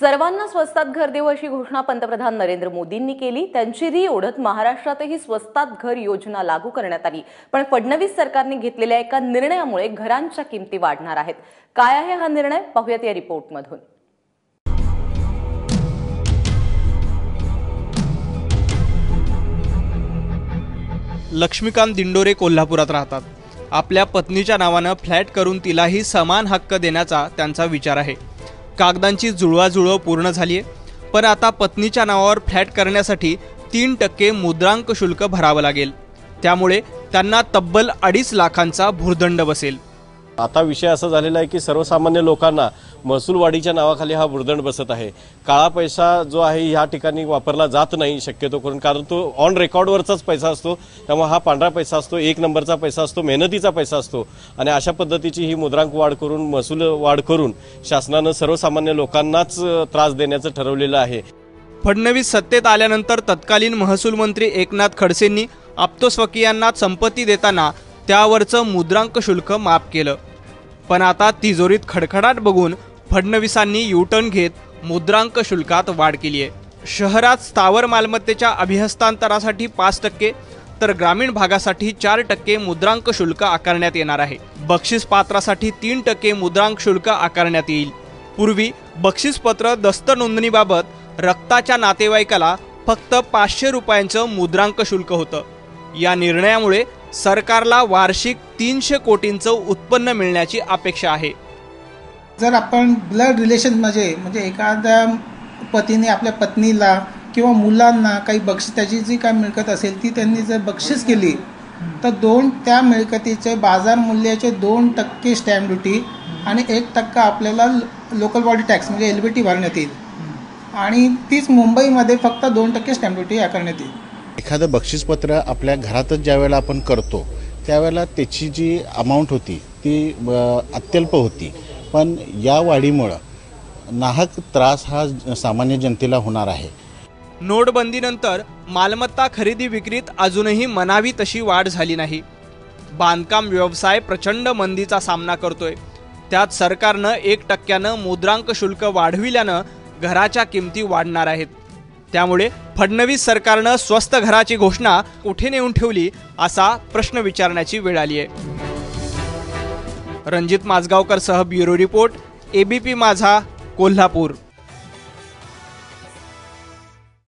सर्वांना स्वस्तात घर देऊ अशी घोषणा पंतप्रधान नरेंद्र मोदींनी केली. त्यांची री ओढत महाराष्ट्रातही स्वस्तात घर योजना लागू करण्यात आली. पण फडणवीस सरकारने घेतलेल्या एका निर्णयामुळे घरांच्या किमती वाढणार आहेत. काय आहे हा निर्णय? पाहूयात या रिपोर्टमधून. लक्ष्मीकांत दिंडोरे कोल्हापुरात राहतात. आपल्या पत्नीच्या नावानं फ्लॅट करून तिलाही समान हक्क देण्याचा त्यांचा विचार आहे. कागदांची जुळवाजुळव पूर्ण झाली आहे. पण आता पत्नीच्या नावावर फ्लॅट करण्यासाठी तीन टक्के मुद्रांक शुल्क भरावं लागेल. त्यामुळे त्यांना तब्बल अडीच लाखांचा भुर्दंड बसेल. आता विषय असा झालेला आहे की सर्वसामान्य लोकांना महसूलवाढीच्या नावाखाली हा भुर्दंड बसत आहे. काळा पैसा जो आहे ह्या ठिकाणी वापरला जात नाही शक्यतो करून कारण तो ऑन रेकॉर्डवरचाच पैसा असतो. त्यामुळे हा पांढरा पैसा असतो एक नंबरचा पैसा असतो मेहनतीचा पैसा असतो. आणि अशा पद्धतीची ही मुद्रांक वाढ करून महसूल वाढ करून शासनानं सर्वसामान्य लोकांनाच त्रास देण्याचं ठरवलेलं आहे. फडणवीस सत्तेत आल्यानंतर तत्कालीन महसूल मंत्री एकनाथ खडसेंनी आप्तस्वकीयांना संपत्ती देताना त्यावरचं मुद्रांक शुल्क माफ केलं. पण आता तिजोरीत खडखडाट बघून फडणवीसांनी युटर्न घेत मुद्रांक शुल्कात वाढ केली आहे शहरात स्थावर मालमत्तेच्या अभिहस्तांतरासाठी पाच टक्के तर ग्रामीण भागासाठी चार टक्के मुद्रांक शुल्क आकारण्यात येणार आहे. बक्षीस पात्रासाठी तीन टक्के मुद्रांक शुल्क आकारण्यात येईल. पूर्वी बक्षीसपत्र दस्त नोंदणीबाबत रक्ताच्या नातेवाईकाला फक्त पाचशे रुपयांचं मुद्रांक शुल्क होतं. या निर्णयामुळे सरकारला वार्षिक तीनशे कोटींचं उत्पन्न मिळण्याची अपेक्षा आहे. जर आपण ब्लड रिलेशन म्हणजे म्हणजे एखाद्या पतीने आपल्या पत्नीला किंवा मुलांना काही बक्षीस त्याची जी काय मिळकत असेल ती त्यांनी जर बक्षीस केली तर दोन त्या मिळकतीचे बाजार मूल्याचे दोन टक्के स्टॅम्प ड्युटी आणि एक टक्का आपल्याला लोकल बॉडी टॅक्स म्हणजे एल बी टी भरण्यात येईल. आणि तीच मुंबईमध्ये फक्त दोन टक्के स्टॅम्प ड्युटी आकारण्यात येईल. एखादं बक्षीसपत्र आपल्या घरातच ज्यावेळेला आपण करतो त्यावेळेला त्याची जी अमाऊंट होती ती अत्यल्प होती. पण या वाढीमुळं नाहक त्रास हा सामान्य जनतेला होणार आहे. नोटबंदीनंतर मालमत्ता खरेदी विक्रीत अजूनही मनावी तशी वाढ झाली नाही. बांधकाम व्यवसाय प्रचंड मंदीचा सामना करतोय. त्यात सरकारनं एक टक्क्यानं मुद्रांक शुल्क वाढविल्यानं घराच्या किमती वाढणार आहेत. त्यामुळे फडणवीस सरकारनं स्वस्त घराची घोषणा कुठे नेऊन ठेवली असा प्रश्न विचारण्याची वेळ आली आहे. रणजित माझगावकर सह ब्युरो रिपोर्ट एबीपी माझा कोल्हापूर.